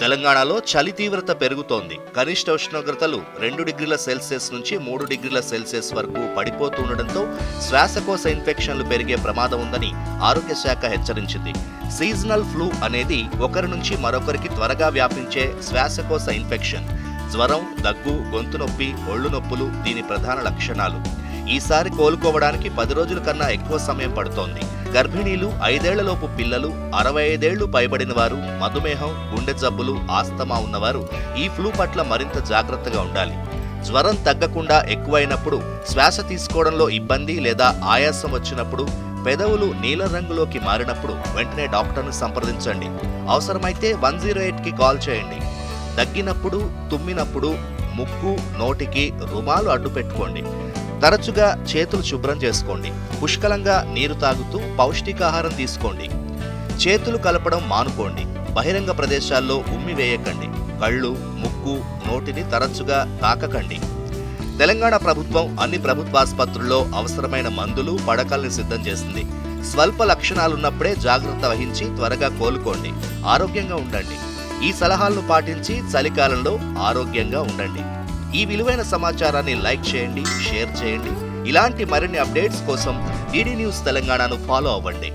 తెలంగాణలో చలి తీవ్రత పెరుగుతోంది. కనిష్ట ఉష్ణోగ్రతలు రెండు డిగ్రీల సెల్సియస్ నుంచి మూడు డిగ్రీల సెల్సియస్ వరకు పడిపోతుండటంతో శ్వాసకోశ ఇన్ఫెక్షన్లు పెరిగే ప్రమాదం ఉందని ఆరోగ్య శాఖ హెచ్చరించింది. సీజనల్ ఫ్లూ అనేది ఒకరి నుంచి మరొకరికి త్వరగా వ్యాపించే శ్వాసకోశ ఇన్ఫెక్షన్. జ్వరం దగ్గు గొంతు నొప్పి ఒళ్ళు నొప్పులు దీని ప్రధాన లక్షణాలు. ఈసారి కోలుకోవడానికి పది రోజుల కన్నా ఎక్కువ సమయం పడుతోంది. గర్భిణీలు ఐదేళ్ళలోపు పిల్లలు అరవై ఐదేళ్ళు పైబడిన వారు మధుమేహం గుండె జబ్బులు ఆస్తమా ఉన్నవారు ఈ ఫ్లూ పట్ల మరింత జాగ్రత్తగా ఉండాలి. జ్వరం తగ్గకుండా ఎక్కువైనప్పుడు శ్వాస తీసుకోవడంలో ఇబ్బంది లేదా ఆయాసం వచ్చినప్పుడు పెదవులు నీల రంగులోకి మారినప్పుడు వెంటనే డాక్టర్ను సంప్రదించండి. అవసరమైతే వన్ జీరో ఎయిట్కి కాల్ చేయండి. దగ్గినప్పుడు తుమ్మినప్పుడు ముక్కు నోటికి రుమాలు అడ్డు పెట్టుకోండి. తరచుగా చేతులు శుభ్రం చేసుకోండి. పుష్కలంగా నీరు తాగుతూ పౌష్టికాహారం తీసుకోండి. చేతులు కలపడం మానుకోండి. బహిరంగ ప్రదేశాల్లో ఉమ్మి వేయకండి. కళ్ళు ముక్కు నోటిని తరచుగా తాకకండి. తెలంగాణ ప్రభుత్వం అన్ని ప్రభుత్వాసుపత్రుల్లో అవసరమైన మందులు పడకల్ని సిద్ధం చేసింది. స్వల్ప లక్షణాలున్నప్పుడే జాగ్రత్త వహించి త్వరగా కోలుకోండి. ఆరోగ్యంగా ఉండండి. ఈ సలహాలను పాటించి చలికాలంలో ఆరోగ్యంగా ఉండండి. ఈ విలువైన సమాచారాన్ని లైక్ చేయండి షేర్ చేయండి. ఇలాంటి మరిన్ని అప్డేట్స్ కోసం డిడి న్యూస్ తెలంగాణను ఫాలో అవ్వండి.